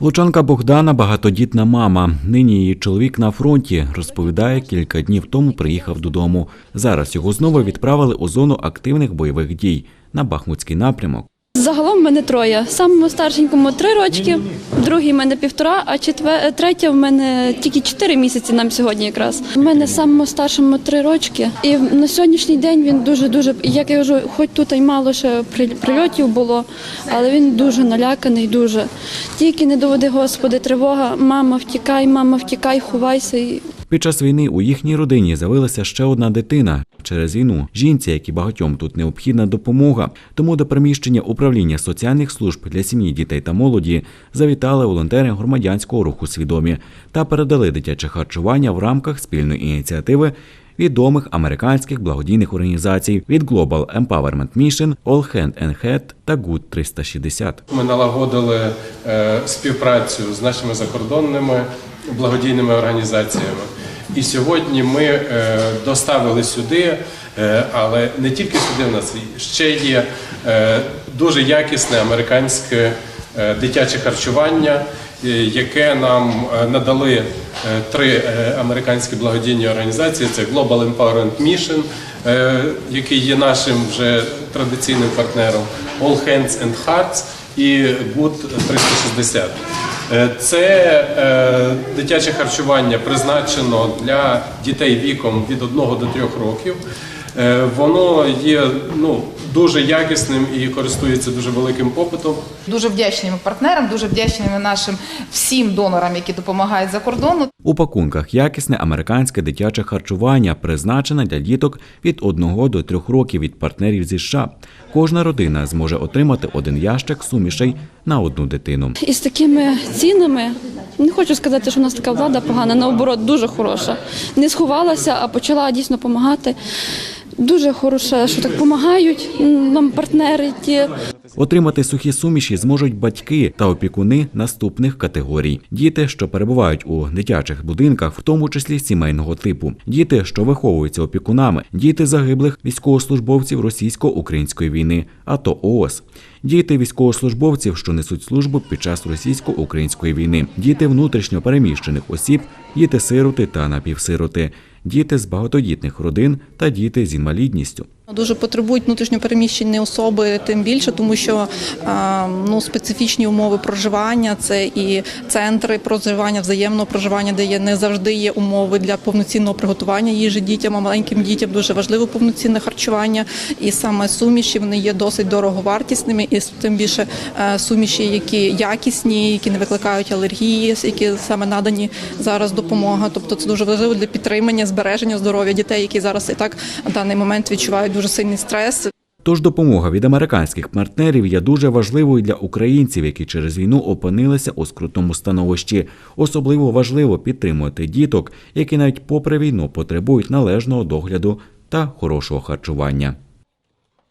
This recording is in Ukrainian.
Лучанка Богдана багатодітна мама. Нині її чоловік на фронті. Розповідає, кілька днів тому приїхав додому. Зараз його знову відправили у зону активних бойових дій на Бахмутський напрямок. Загалом в мене троє. Самому старшенькому три рочки, другий в мене півтора, а четвер... третя в мене тільки чотири місяці нам сьогодні якраз. У мене самому старшому три рочки. І на сьогоднішній день він дуже дуже, як я кажу, хоч тут і мало ще при- прильотів було, але він дуже наляканий, дуже. Тільки не доведи, Господи, тривога, мама, втікай, мама, втікай, ховайся. Під час війни у їхній родині з'явилася ще одна дитина. Через війну жінці, як і багатьом тут необхідна допомога. Тому до приміщення управління соціальних служб для сім'ї, дітей та молоді завітали волонтери громадянського руху свідомі та передали дитяче харчування в рамках спільної ініціативи відомих американських благодійних організацій від Global Empowerment Mission, All Hand and Head та Good 360. Ми налагодили е, співпрацю з нашими закордонними благодійними організаціями. І сьогодні ми е, доставили сюди, е, але не тільки сюди в нас ще є е, дуже якісне американське дитяче харчування, яке нам надали три американські благодійні організації: це Global Empowerment Mission, який є нашим вже традиційним партнером, All Hands and Hearts і Good 360. Е, Це е, дитяче харчування призначено для дітей віком від 1 до 3 років. Е, Воно є ну, дуже якісним і користується дуже великим попитом. Дуже вдячні ми партнерам, дуже вдячні ми нашим всім донорам, які допомагають за кордону. У пакунках якісне американське дитяче харчування, призначене для діток від 1 до 3 років від партнерів зі США. Кожна родина зможе отримати один ящик сумішей на одну дитину. І з такими цінами не хочу сказати, що у нас така влада погана, наоборот, дуже хороша. Не сховалася, а почала дійсно допомагати. Дуже хороше, що так допомагають нам партнери ті. Отримати сухі суміші зможуть батьки та опікуни наступних категорій: діти, що перебувають у дитячих будинках, в тому числі сімейного типу, діти, що виховуються опікунами, діти загиблих військовослужбовців російсько-української війни, АТО ООС, діти військовослужбовців, що несуть службу під час російсько-української війни, діти внутрішньо переміщених осіб, діти-сироти та напівсироти, діти з багатодітних родин та діти з інвалідністю. Дуже потребують внутрішньопереміщені особи, тим більше, тому що ну специфічні умови проживання, це і центри проживання, взаємного проживання, де є не завжди є умови для повноцінного приготування їжі дітям, а маленьким дітям дуже важливо повноцінне харчування. І саме суміші вони є досить дороговартісними, і тим більше е, суміші, які якісні, які не викликають алергії, які саме надані зараз допомога. Тобто це дуже важливо для підтримання збереження здоров'я дітей, які зараз і так в даний момент відчувають дуже сильний стрес. Тож допомога від американських партнерів є дуже важливою для українців, які через війну опинилися у скрутному становищі. Особливо важливо підтримувати діток, які навіть попри війну потребують належного догляду та хорошого харчування.